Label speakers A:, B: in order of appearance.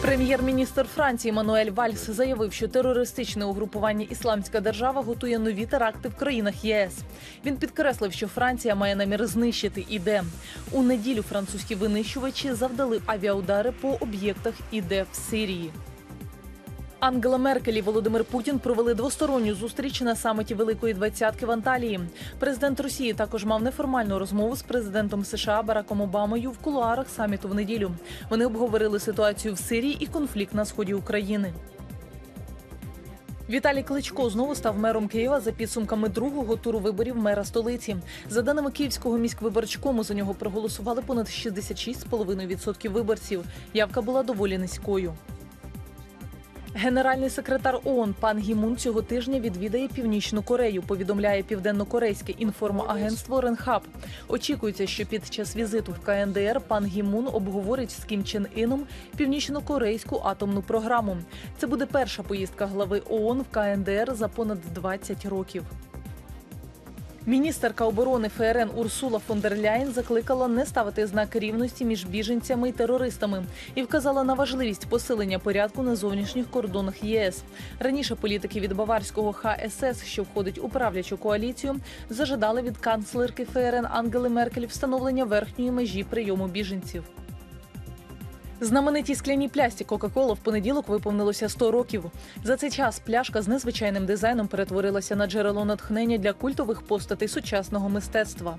A: Прем'єр-міністр Франції Мануель Вальс заявив, що терористичне угрупування Ісламська держава готує нові теракти в країнах ЄС. Він підкреслив, що Франція має намір знищити іде. У неділю французькі винищувачі завдали авіаудари по об'єктах іде в Сирії. Ангела Меркель і Володимир Путін провели двосторонню зустріч на саміті Великої двадцятки в Анталії. Президент Росії також мав неформальну розмову з президентом США Бараком Обамою в кулуарах саміту в неділю. Вони обговорили ситуацію в Сирії і конфлікт на сході України. Віталій Кличко знову став мером Києва за підсумками другого туру виборів мера столиці. За даними Київського міськвиборчкому, за нього проголосували понад 66,5% виборців. Явка була доволі низькою. Генеральний секретар ООН пан Гімун цього тижня відвідає Північну Корею. Повідомляє південно-корейське інформагентство Ренхаб. Очікується, що під час візиту в КНДР пан Гімун обговорить з Кім Чен Іном північно-корейську атомну програму. Це буде перша поїздка глави ООН в КНДР за понад 20 років. Міністерка оборони ФРН Урсула фон дер Ляєн закликала не ставити знак рівності між біженцями і терористами і вказала на важливість посилення порядку на зовнішніх кордонах ЄС. Раніше політики від баварського ХСС, що входить у правлячу коаліцію, зажадали від канцлерки ФРН Ангели Меркель встановлення верхньої межі прийому біженців. Знаменитій скляній плясті Кока-Кола в понеділок виповнилося 100 років. За цей час пляшка з незвичайним дизайном перетворилася на джерело натхнення для культових постатей сучасного мистецтва.